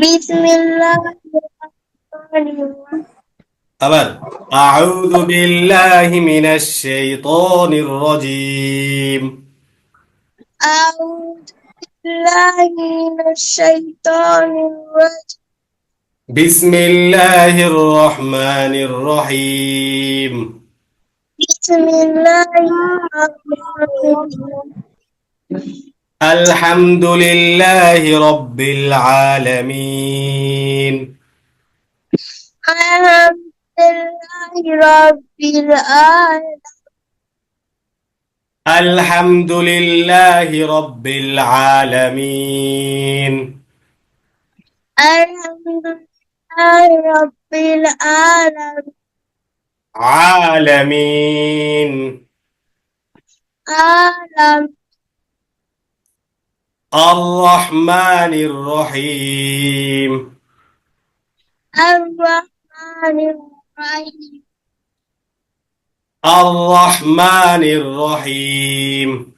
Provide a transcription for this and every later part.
بسم الله الرحمن الرحيم আবার أعوذ بالله من الشيطان الرجيم أعوذ بالله من الشيطان الرجيم بسم الله الرحمن الرحيم بسم الله الرحمن الرحيم الحمد لله رب العالمين. الحمد لله رب العالمين. الحمد لله رب العالمين. الحمد لله رب العالمين. عالمين. عالم الرحمن الرحيم. الرحمن الرحيم. الرحمن الرحيم.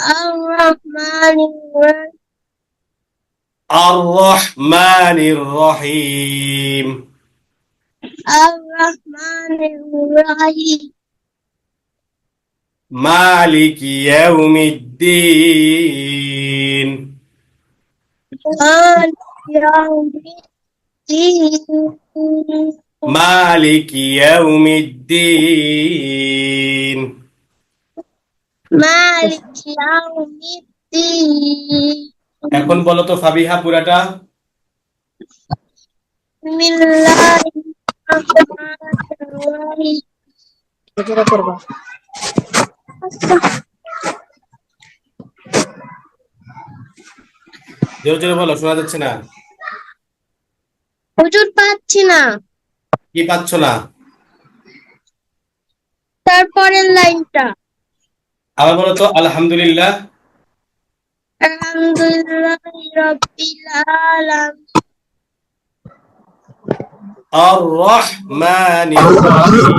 الرحمن الرحيم. الرحمن الرحيم. الرحمن الرحيم. مالك يوم الدين مالك يوم الدين مالك يوم الدين مالك يوم الدين এখন বলো তো ফাবিহা পুরাটা بسم الله الرحمن الرحيم যেটা করবা জোরে জোরে বলো শোনা যাচ্ছে না? হুজুর পাচ্ছি না। কি পাচ্ছ না? তারপরের লাইনটা। আবার বলো তো আলহামদুলিল্লাহ। আলহামদুলিল্লাহ রাব্বিল আলামিন। আর রহমানির রহিম।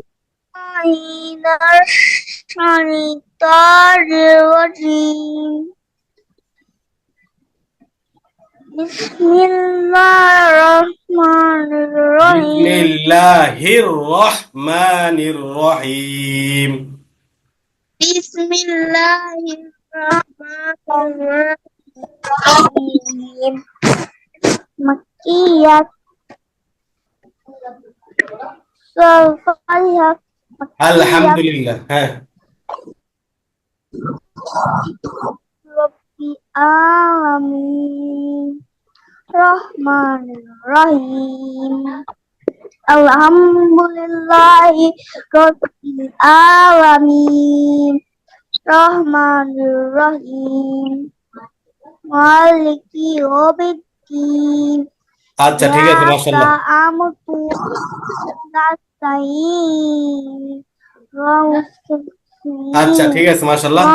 মিনাশ শাইতানির রাজিম বিসমিল্লাহির রহমানির রহিম বিসমিল্লাহির রহমানির রহিম বিসমিল্লাহির রহমানির রহিম মাকিয়াত সফাইয়া আলহামদুলিল্লাহ হ্যাঁ। রহমানির রহিম। আলহামদুলিল্লাহি রব্বিল আলামিন রহমানির রহিম। মালিকি ইয়াউমিদ্দিন। আচ্ছা ঠিক আছে মাশাআল্লাহ। আমতু নাস্তাইন আচ্ছা ঠিক আছে মাশাল্লাহ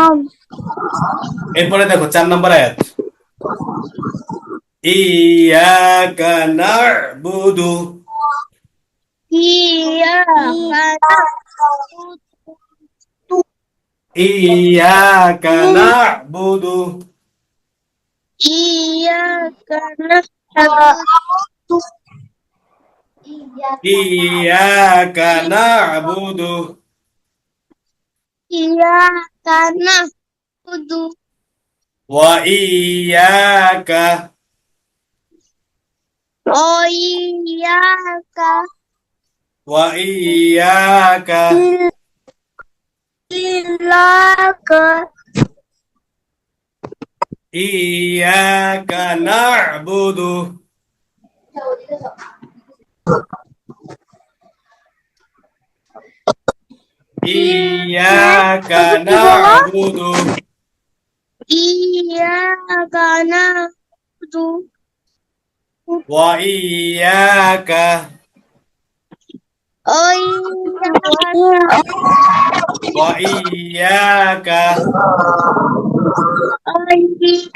এরপরে দেখো চার নম্বর আয়াত। ইয়াকা না'বুদু ইয়াকা না'বুদু ইয়াকা না'বুদু إياك نعبد إياك نعبد وإياك وإياك وإياك إياك إياك نعبد Iyaka na'budu Iyaka na'budu Wa iyaka Wa iyaka Wa iyaka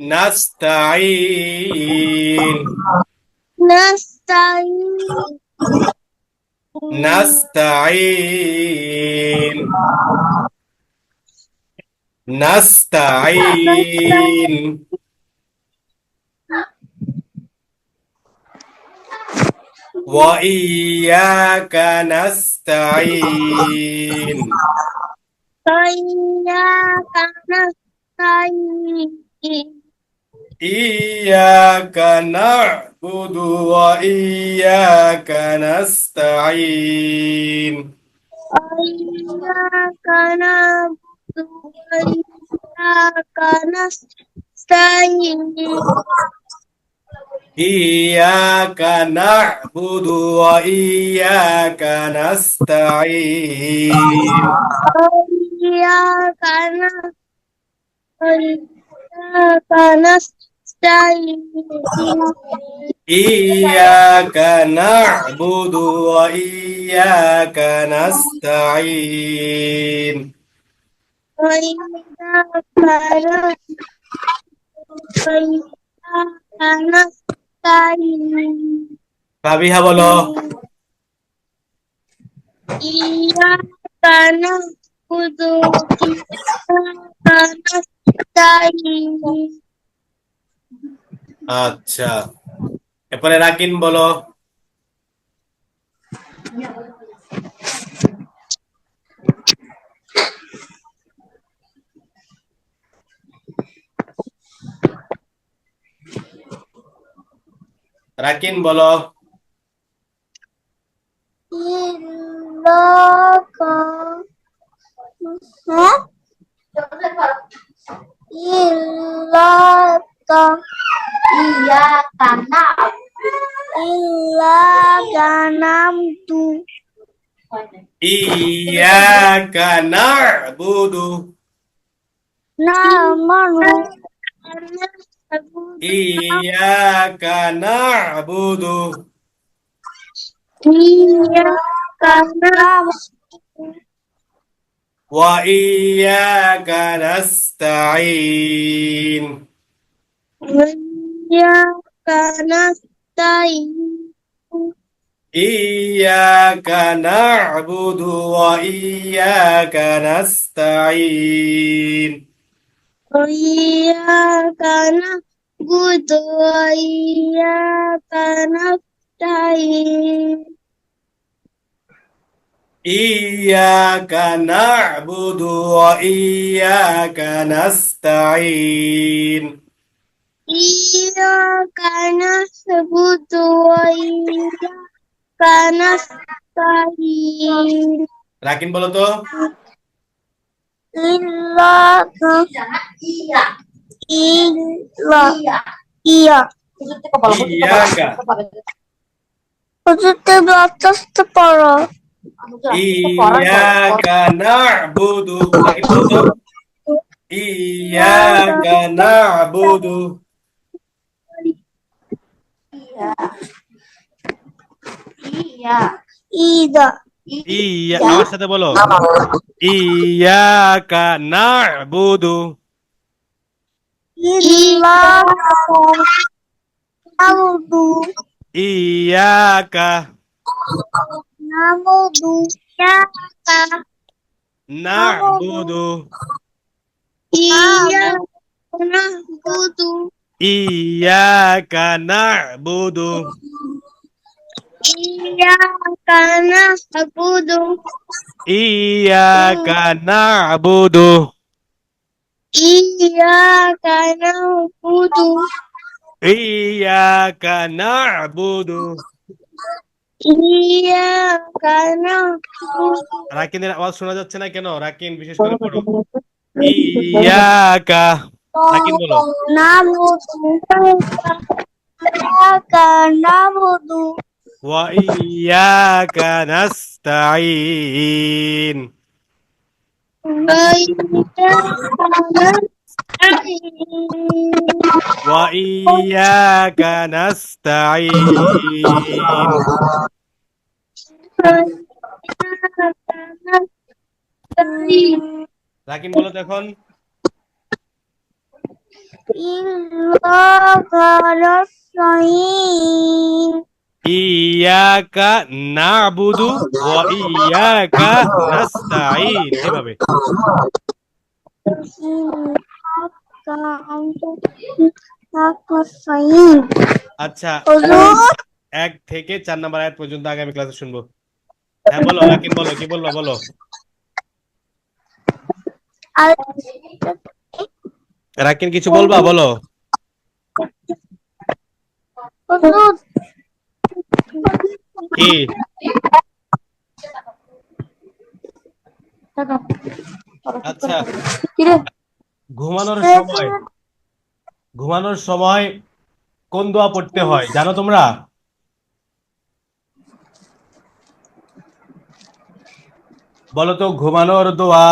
نستعين نستعين نستعين نستعين وإياك نستعين إياك نستعين إياك نعبد وإياك نستعين إياك نعبد وإياك نستعين إياك نعبد وإياك نستعين إياك نعبد وإياك نستعين إياك نعبد وإياك نستعين وإذا فرغت وإياك نستعين فبيها بولو إياك نعبد وإياك نستعين আচ্ছা। এরপরে রাকিন বলো। রাকিন বলো। potong? Iya, karena iya karena tu. Iya karena budu. Namun Iya karena budu. Iya karena Wa iya kanastain. Iya karena Iya Iyyaka na'budu wa iyyaka nasta'in. Iyyaka na'budu wa iyyaka Iya karena na'budu wa iya, karena nasta'in. إياك نعبد وإياك نستعين Rakin বলো তো إياك إياك إياك إياك إياك হুজুরতে বাতাসতে পারো إياك نعبد রাকিন বলো ইয়া আমার সাথে বলো ইয়াকা না'বুদু ইয়াকা না'বুদু ইয়াকা নাবুদু ইয়াকা না'বুদু ইয়াকা নাবুদু ইয়াকা না'বুদু ইয়াকা নাবুদু ইয়াকা না'বুদু ইয়াকা নাবুদু রাকিনের আওয়াজ শোনা যাচ্ছে না কেন? রাকিন বিশেষ করে পড়ো। ইয়াকা রাকিন বলো নাবুদু ইয়াকা নাবুদু ওয়া ইয়াকা নাস্তাঈন ওয়া ইয়াকা নাস্তাঈন রাকিন বলো তো এখন ইয়াকা নাবুদু ওয়া ইয়াকা নাস্তাঈন এভাবে। আচ্ছা এক থেকে চার নাম্বার আয়াত পর্যন্ত আগামী ক্লাসে শুনব। হ্যাঁ বলো বলো কি বলল বলো। রাকিন কিছু বলবা? বলো। কি? আচ্ছা। ঘুমানোর সময়। ঘুমানোর সময় কোন দোয়া পড়তে হয়? জানো তোমরা? বলো তো ঘুমানোর দোয়া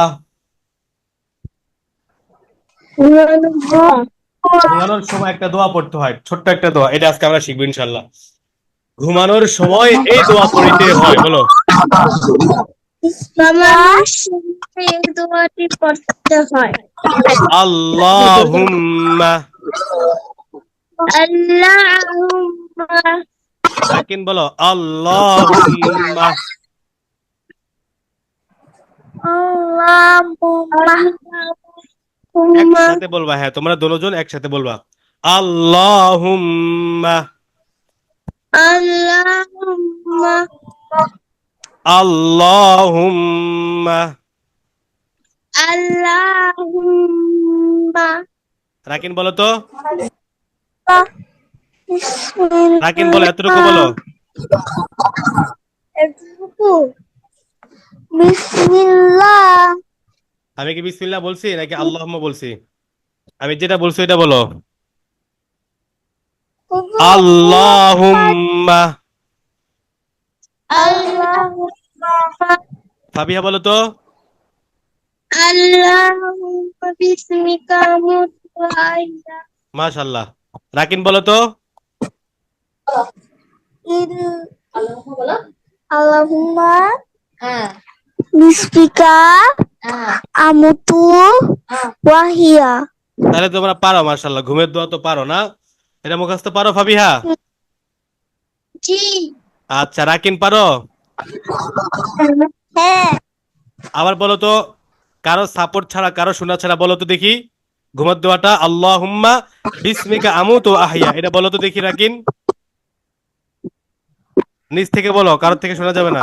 ঘুমানোর সময় একটা দোয়া পড়তে হয়, ছোট্ট একটা দোয়া, এটা আজকে আমরা শিখব ইনশাল্লাহ ঘুমানোর সময় এই দোয়া পড়িতে হয়, বলো। আল্লাহুম্মা। বলো আল্লাহুম্মা। একসাথে বলবা হ্যাঁ তোমরা দুজন একসাথে বলবা। আল্লাহুম্মা। আল্লাহুম্মা। আল্লাহুম্মা। আল্লাহুম্মা। রাকিন বলো তো। রাকিন বলো এতটুকু বলো। এতটুকু? বিসমিল্লাহ। আমি কি বিসমিল্লাহ বলছি নাকি আল্লাহ বলছি? আমি যেটা বলছি এটা বলো। আল্লাহুম্মা। আল্লাহুম্মা ফাবিহা বলো তো। আল্লাহুম্মা বিসমিকা আমুতু মাশাআল্লাহ। রাকিন বলো তো। আল্লাহুম্মা হ্যাঁ বিসমিকা হ্যাঁ। আমুতু হ্যাঁ ওয়া তাহলে তোমরা পারো মাশাআল্লাহ। ঘুমের দোয়া তো পারো না? এটা মুখস্থ পারো ফাবিহা? জি। আচ্ছা রাকিন পারো? হ্যাঁ। আবার বলো তো কারও সাপোর্ট ছাড়া কারও শোনা ছাড়া বলো তো দেখি। ঘুমার দোয়াটা আল্লাহুম্মা বিসমিকা আমুতু ওয়া আহইয়া এটা বলো তো দেখি রাকিন। নিচ থেকে বলো কারোর থেকে শোনা যাবে না?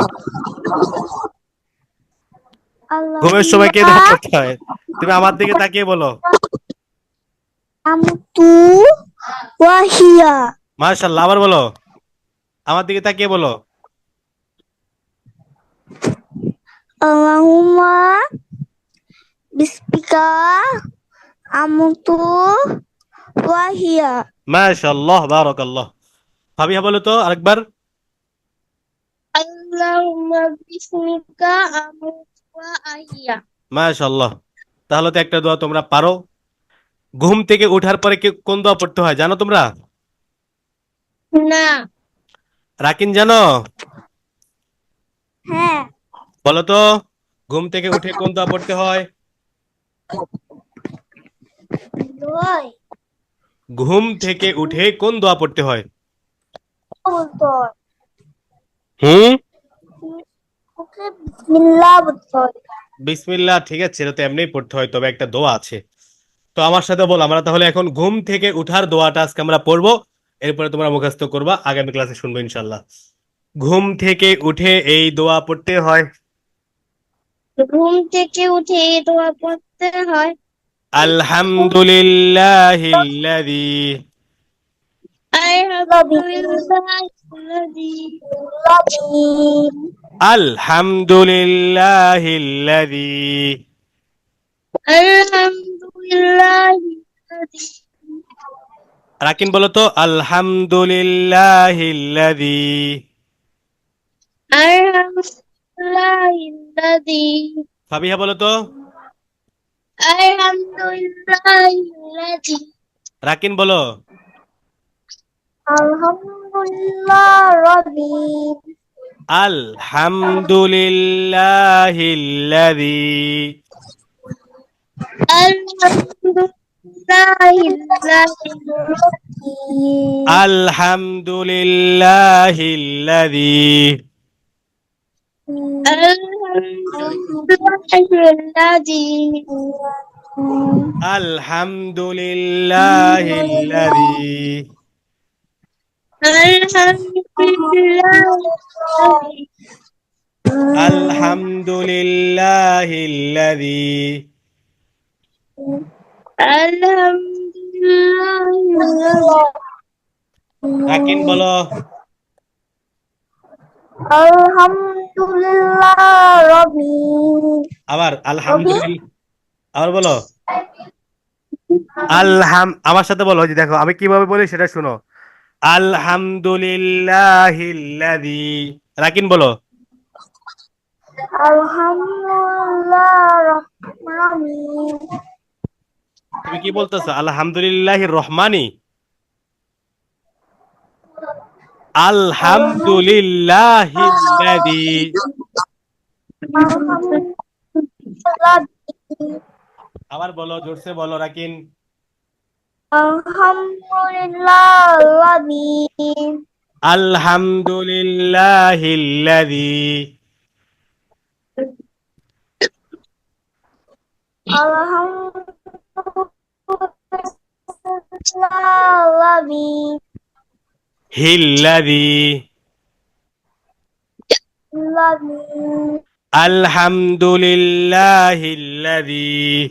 ঘুমের সময় কে দোয়া করতে হয় তুমি আমার দিকে তাকিয়ে বলো। আমুতু ওয়া আহইয়া মাশাআল্লাহ আবার বলো। আমার দিকে তাকিয়ে বলো। আল্লাহুম্মা বিসমিকা আমুতু ওয়া আহইয়া মাশাআল্লাহ বারাকাল্লাহ। ফাবিহা বলো তো আরেকবার। আল্লাহুম্মা বিসমিকা আমুতু মাশাআল্লাহ। তাহলে তো একটা দোয়া তোমরা পারো। ঘুম থেকে ওঠার পরে কি কোন দোয়া পড়তে হয় জানো তোমরা? না। রাকিন জানো? হ্যাঁ। বলো তো ঘুম থেকে উঠে কোন দোয়া পড়তে হয়? ঘুম থেকে উঠে কোন দোয়া পড়তে হয়? হয় হুম? ওকে বিসমিল্লাহ বলতে বিসমিল্লাহ ঠিক আছে এটা তো এমনিই পড়তে হয় তবে একটা দোয়া আছে। তো আমার সাথে বল আমরা তাহলে এখন ঘুম থেকে উঠার দোয়াটা আজকে আমরা পড়ব এরপরে তোমরা মুখস্থ করবা আগামী ক্লাসে শুনব ইনশাল্লাহ ঘুম থেকে উঠে এই দোয়া পড়তে হয়। ঘুম থেকে উঠে এই দোয়া পড়তে হয়। আলহামদুলিল্লাহিল্লাযী আলহামদুলিল্লাহিল্লাযী। রাকিন বলো তো আলহামদুলিল্লাহিল্লাযী। ফাবিহা বলো তো। রাকিন বলো। الحمد لله الذي الحمد لله الذي الحمد لله الذي Alhamdulillahilladzi আলহামদুলিল্লাহিল্লাযী আলহামদুলিল্লাহিল্লাযী রাকিন বলো। Alhamdulillah Rabbi আবার আলহামদুলিল্লাহ। আবার বলো। আলহাম আমার সাথে বলো যে দেখো আমি কীভাবে বলি সেটা শুনো। আলহামদুলিল্লাহিল্লাযী রাকিন বলো। তুমি কি বলতেছো? আলহামদুলিল্লাহির রহমানি Alhamdulillah আবার বলো জোরসে বলো Rakin. Alhamdulillah Rabbi হিল্লাযী Rabbi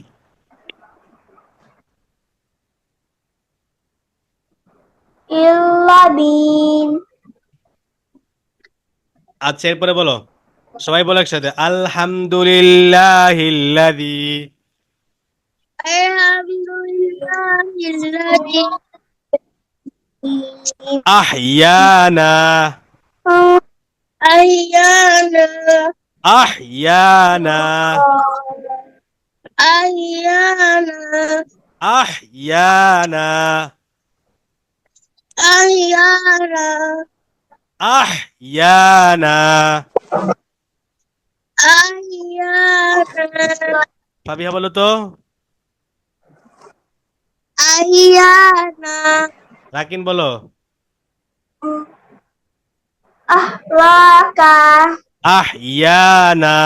আলহামদুলিল্লাহিল্লাযী Illabin আচ্ছা এরপরে বলো। সবাই বলো একসাথে। আলহামদুলিল্লাহিল্লাযী আহইয়ানা আহইয়ানা ahyana আহইয়ানা ahyana আহইয়ানা ahyana ফাবিহা বলো তো ahyana রাকিন বলো ahlaka আহইয়ানা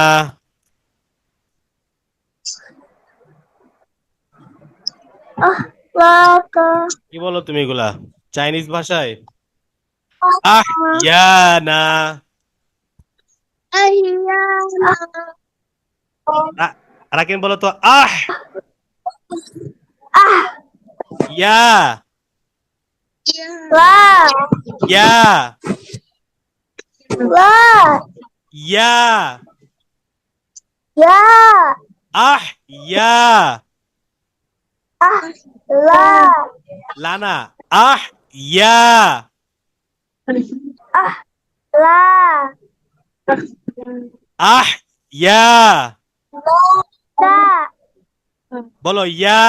ahlaka কি বলো তুমি এগুলা Chinese ভাষায় আহইয়ানা ahyana রা- রাকিন বলো তো আহ ah! ইয়া la ইয়া la ইয়া ya. আহ ইয়া ah. La লানা আহ ইয়া ah la আহ ইয়া la বলো ইয়া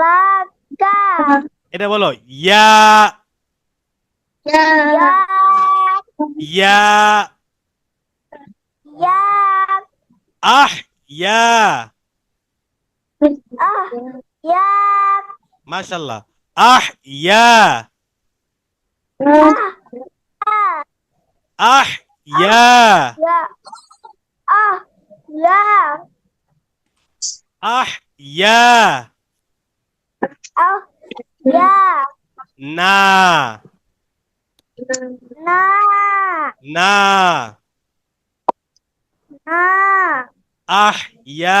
laka এটা বলো ইয়া ya ইয়া ya আহ ইয়া ah ya মাশাল্লাহ আহ ইয়া আহ ইয়া ah ya আহ ইয়া ah ya না। na না। na আহ ইয়া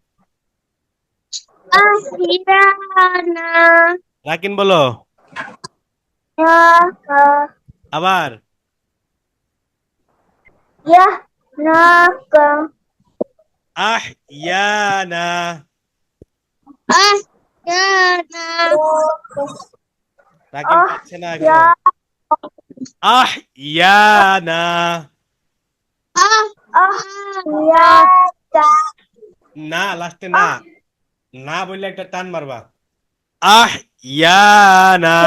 Ah, iya, nah. Yakin belum? Ya, ya. Abar. Ya, nah, Ah, iya, nah. Ah, nah. Yakin ah, senang, ya. Ah, iya, nah. Ah, ah, iya, nah. Nah, last na. Ah. না বললে একটা টান মারবা। আহ ইয়ানা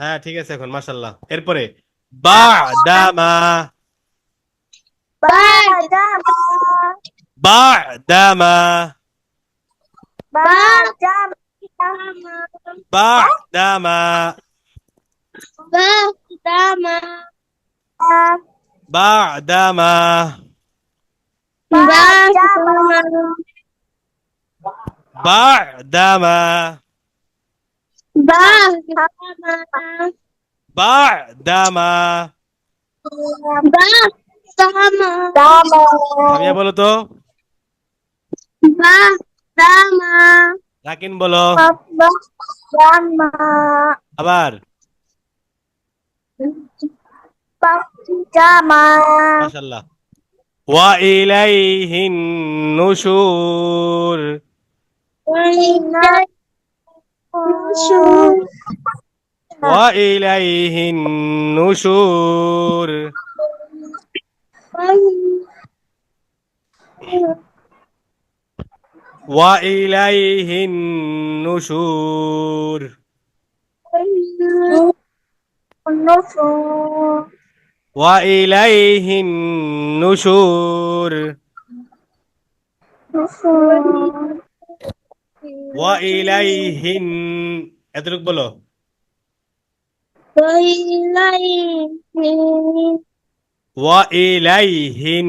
হ্যাঁ ঠিক আছে এখন মাশাল্লাহ এরপরে বাদামা বাদামা বাদামা বাদামা বাদামা Ba'dama. Ba'dama. Ba'dama. Ba'dama. Ba'dama. Ba'dama. Ba'dama. Sampai বলো tuh? Ba'dama. রাকিন বলো Ba'dama. আবার মাশাআল্লাহ। ওয়া ইলাইহিন নুশুর। ওয়া ইলাইহিন নুশুর। ওয়া ইলাইহিন নুশুর। ইলাইহিন নুশুর ওয়া ইলাইহিন এতটুকু বলো। ওয়া ইলাইহিন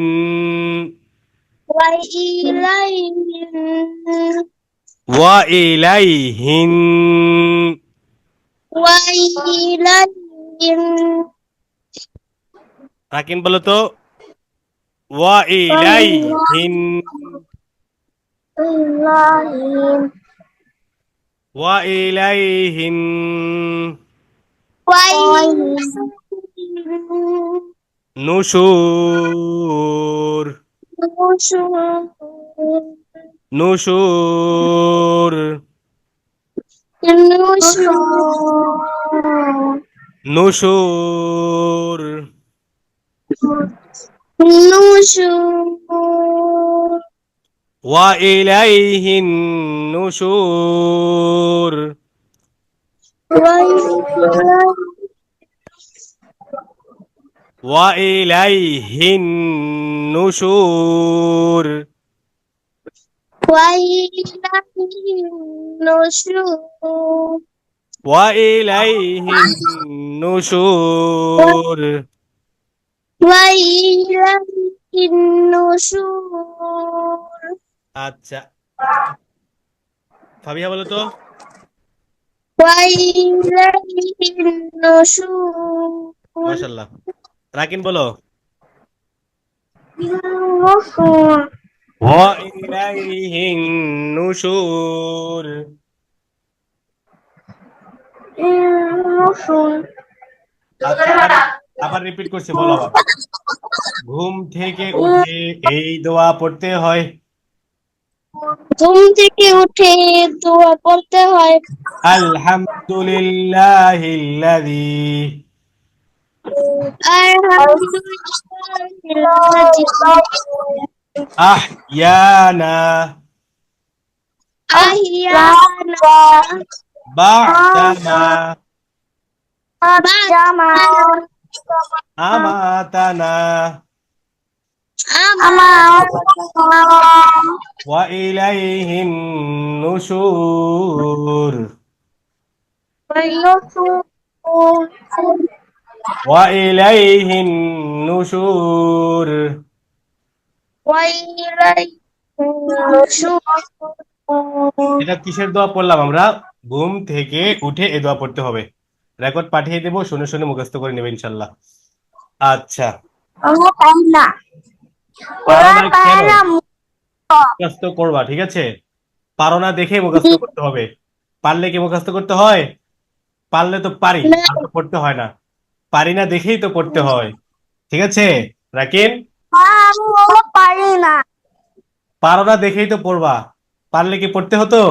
ওয়া ইলাইহিন রাকিন বলো তো ওয়া ইলাইহিন ওয়া ইলাইহিন নুশুর নুশুর নুশুর ওয়া ইলাইহিন নুশুর ওয়া ইলাইহিন নুশুর ওয়া ইলাইহিন নুশুর আচ্ছা। ফাবিহা বলো তো। মাশাআল্লাহ। রাকিন বলো। ওয়া ইলাইহিন আচ্ছা আবার রিপিট করছি বলো ঘুম থেকে উঠে এই দোয়া পড়তে হয়। ঘুম থেকে উঠে দোয়া পড়তে হয়। আলহামদুলিল্লাহিল্লাযী আহইয়ানা বা'দামা আমাতানা ওয়া ইলাইহিন নুশুর ওয়া ইলাইহিন নুশুর এটা কিসের দোয়া পড়লাম আমরা? ঘুম থেকে উঠে এই দোয়া পড়তে হবে। রেকর্ড পাঠিয়ে দেবো শুনে শুনে মুখস্থ করে নেবে ইনশাল্লাহ। আচ্ছা। মুখস্থ করবা ঠিক আছে? পারো না দেখে মুখস্থ করতে হবে। পারলে কি মুখস্থ করতে হয়? পারলে তো পারি পড়তে হয় না। পারি না দেখেই তো পড়তে হয়। ঠিক আছে? রাকিন? পারি না। পারো না দেখেই তো পড়বা। পারলে কি পড়তে হতো?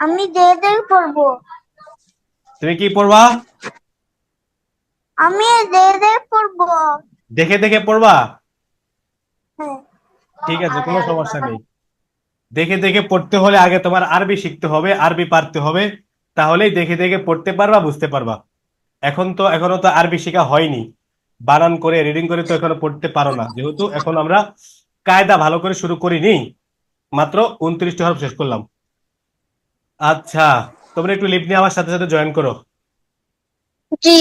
আমি যেদের পড়ব। তুমি কি পড়বা? আমি যেদের পড়ব। দেখে দেখে পড়বা? হ্যাঁ। ঠিক আছে কোনো সমস্যা নেই। দেখে দেখে পড়তে হলে আগে তোমার আরবি শিখতে হবে আরবি পারতে হবে। তাহলেই দেখে দেখে পড়তে পারবা বুঝতে পারবা। এখন তো এখনও তো আরবি শেখা হয়নি। বানান করে রিডিং করে তো এখনও পড়তে পারো না। যেহেতু এখন আমরা কায়দা ভালো করে শুরু করিনি মাত্র উনত্রিশটি হরফ শেষ করলাম। আচ্ছা তোমরা একটু লিপ নিয়ে আমার সাথে সাথে জয়েন করো। জি।